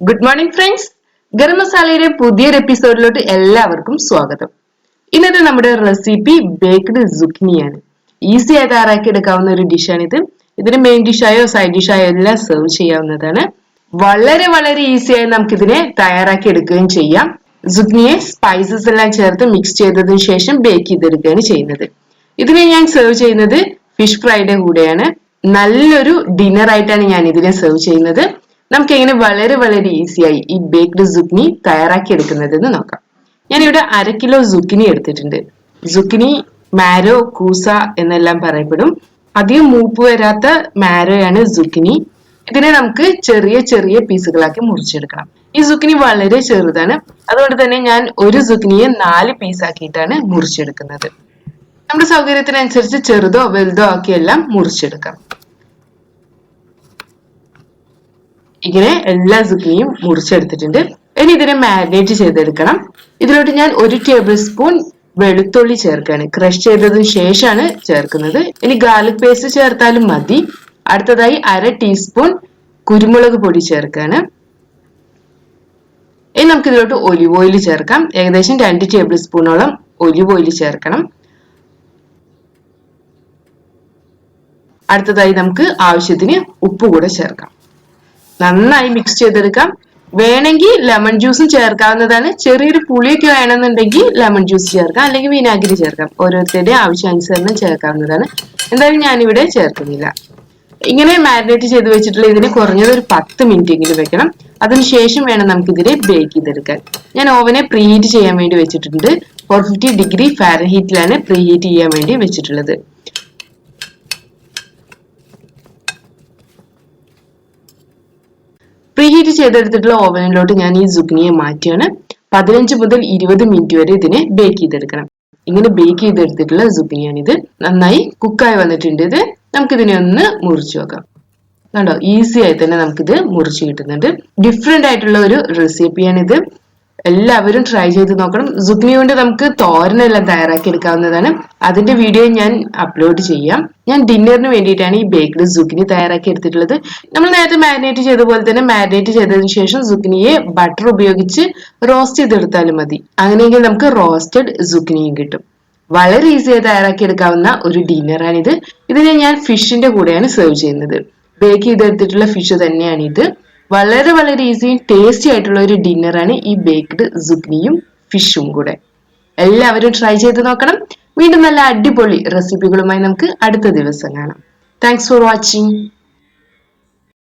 Good morning friends garam മസാലയുടെ പുതിയൊരു എപ്പിസോഡിലോട്ട് എല്ലാവർക്കും സ്വാഗതം. ഇന്നത്തെ നമ്മുടെ റെസിപ്പി ബേക്ക്ഡ് ആണ് ഈസി ആയി തയ്യാറാക്കി എടുക്കാവുന്ന ഒരു ഡിഷാണ് ഇത് ഇതിന് മെയിൻ ഡിഷായോ സൈഡ് ഡിഷായോ എല്ലാം സെർവ് ചെയ്യാവുന്നതാണ്. വളരെ വളരെ ഈസിയായി നമുക്കിതിനെ തയ്യാറാക്കി എടുക്കുകയും ചെയ്യാം. സുഗ്നിയെ സ്പൈസസ് എല്ലാം ചേർത്ത് മിക്സ് ചെയ്തതിന് ശേഷം ബേക്ക് ചെയ്തെടുക്കുകയാണ് ചെയ്യുന്നത്. ഇതിനെ ഞാൻ സെർവ് ചെയ്യുന്നത് ഫിഷ് ഫ്രൈയുടെ കൂടെയാണ്. നല്ലൊരു ഡിന്നർ ആയിട്ടാണ് ഞാൻ ഇതിനെ സെർവ് ചെയ്യുന്നത്. നമുക്ക് എങ്ങനെ വളരെ വളരെ ഈസിയായി ഈ ബേക്ക്ഡ് സുക്കിനി തയ്യാറാക്കി എടുക്കുന്നത് എന്ന് നോക്കാം. ഞാനിവിടെ അര കിലോ സുക്കിനി എടുത്തിട്ടുണ്ട്. സുക്കിനി മാരോ കൂസ എന്നെല്ലാം പറയപ്പെടും. അധികം മൂപ്പ് വരാത്ത മാരോയാണ് സുക്കിനി ഇതിനെ നമുക്ക് ചെറിയ ചെറിയ പീസുകളാക്കി മുറിച്ചെടുക്കണം. ഈ സുക്കിനി വളരെ ചെറുതാണ്. അതുകൊണ്ട് തന്നെ ഞാൻ ഒരു സുക്കിനിയെ നാല് പീസാക്കിയിട്ടാണ് മുറിച്ചെടുക്കുന്നത്. നമ്മുടെ സൗകര്യത്തിനനുസരിച്ച് ചെറുതോ വലുതോ ആക്കിയെല്ലാം മുറിച്ചെടുക്കാം. ഇങ്ങനെ എല്ലാ സുക്കിനിയും മുറിച്ചെടുത്തിട്ടുണ്ട്. ഇനി ഇതിനെ മാരിനേറ്റ് ചെയ്തെടുക്കണം. ഇതിലോട്ട് ഞാൻ ഒരു ടേബിൾ സ്പൂൺ വെളുത്തുള്ളി ചേർക്കുകയാണ്. ക്രഷ് ചെയ്തതിന് ശേഷമാണ് ചേർക്കുന്നത്. ഇനി ഗാർലിക് പേസ്റ്റ് ചേർത്താലും മതി. അടുത്തതായി അര ടീസ്പൂൺ കുരുമുളക് പൊടി ചേർക്കുകയാണ്. ഇനി നമുക്ക് ഇതിലോട്ട് ഒലിവ് ഓയിൽ ചേർക്കാം. ഏകദേശം രണ്ട് ടേബിൾ സ്പൂണോളം ഒലിവ് ഓയിൽ ചേർക്കണം. അടുത്തതായി നമുക്ക് ആവശ്യത്തിന് ഉപ്പ് കൂടെ ചേർക്കാം. നന്നായി മിക്സ് ചെയ്തെടുക്കാം. വേണമെങ്കിൽ ലെമൺ ജ്യൂസും ചേർക്കാവുന്നതാണ്. ചെറിയൊരു പുളിയൊക്കെ വേണമെന്നുണ്ടെങ്കിൽ ലെമൺ ജ്യൂസ് ചേർക്കാം. അല്ലെങ്കിൽ വിനാഗിരി ചേർക്കാം. ഓരോരുത്തരുടെ ആവശ്യാനുസരണം ചേർക്കാവുന്നതാണ്. എന്തായാലും ഞാനിവിടെ ചേർക്കുന്നില്ല. ഇങ്ങനെ മാരിനേറ്റ് ചെയ്ത് വെച്ചിട്ടുള്ള ഇതിന് കുറഞ്ഞത് ഒരു പത്ത് മിനിറ്റ് എങ്കിലും വെക്കണം. അതിനുശേഷം വേണം നമുക്കിതിനെ ബേക്ക് ചെയ്തെടുക്കാൻ. ഞാൻ ഓവനെ പ്രീഹീറ്റ് ചെയ്യാൻ വേണ്ടി വെച്ചിട്ടുണ്ട്. ഫോർ ഫിഫ്റ്റി ഡിഗ്രി ഫാരൻഹീറ്റിലാണ് പ്രീഹീറ്റ് ചെയ്യാൻ വേണ്ടി വെച്ചിട്ടുള്ളത്. പ്രീഹീറ്റ് ചെയ്തെടുത്തിട്ടുള്ള ഓവനിലോട്ട് ഞാൻ ഈ സുഗ്നിയെ മാറ്റിയാണ്. പതിനഞ്ച് മുതൽ ഇരുപത് മിനിറ്റ് വരെ ഇതിനെ ബേക്ക് ചെയ്തെടുക്കണം. ഇങ്ങനെ ബേക്ക് ചെയ്തെടുത്തിട്ടുള്ള സുഗ്നിയാണിത് നന്നായി കുക്കായി വന്നിട്ടുണ്ട് ഇത്. നമുക്കിതിനെ ഒന്ന് മുറിച്ചു നോക്കാം. കണ്ടോ? ഈസി ആയി തന്നെ നമുക്കിത് മുറിച്ച് കിട്ടുന്നുണ്ട്. ഡിഫറെന്റ് ആയിട്ടുള്ള ഒരു റെസിപ്പിയാണിത് എല്ലാവരും ട്രൈ ചെയ്ത് നോക്കണം. സുഗ്നി കൊണ്ട് നമുക്ക് തോരനെല്ലാം തയ്യാറാക്കി എടുക്കാവുന്നതാണ്. അതിന്റെ വീഡിയോ ഞാൻ അപ്ലോഡ് ചെയ്യാം. ഞാൻ ഡിന്നറിന് വേണ്ടിയിട്ടാണ് ഈ ബേക്ക്ഡ് സുഗ്നി തയ്യാറാക്കി എടുത്തിട്ടുള്ളത്. നമ്മൾ നേരത്തെ മാരിനേറ്റ് ചെയ്ത പോലെ തന്നെ മാരിനേറ്റ് ചെയ്തതിന് ശേഷം സുഗ്നിയെ ബട്ടർ ഉപയോഗിച്ച് റോസ്റ്റ് ചെയ്തെടുത്താലും മതി. അങ്ങനെയെങ്കിൽ നമുക്ക് റോസ്റ്റഡ് സുഗ്നിയും കിട്ടും. വളരെ ഈസിയായി തയ്യാറാക്കി എടുക്കാവുന്ന ഒരു ഡിന്നറാണിത് ഇതിനെ ഞാൻ ഫിഷിന്റെ കൂടെയാണ് സെർവ് ചെയ്യുന്നത്. ബേക്ക് ചെയ്തെടുത്തിട്ടുള്ള ഫിഷ് തന്നെയാണ് ഇത്. വളരെ വളരെ ഈസിയും ടേസ്റ്റി ആയിട്ടുള്ള ഒരു ഡിന്നറാണ് ഈ ബേക്ക്ഡ് സുഗ്നിയും ഫിഷും കൂടെ. എല്ലാവരും ട്രൈ ചെയ്ത് നോക്കണം. വീണ്ടും നല്ല അടിപൊളി റെസിപ്പികളുമായി നമുക്ക് അടുത്ത ദിവസം കാണാം. Thanks for watching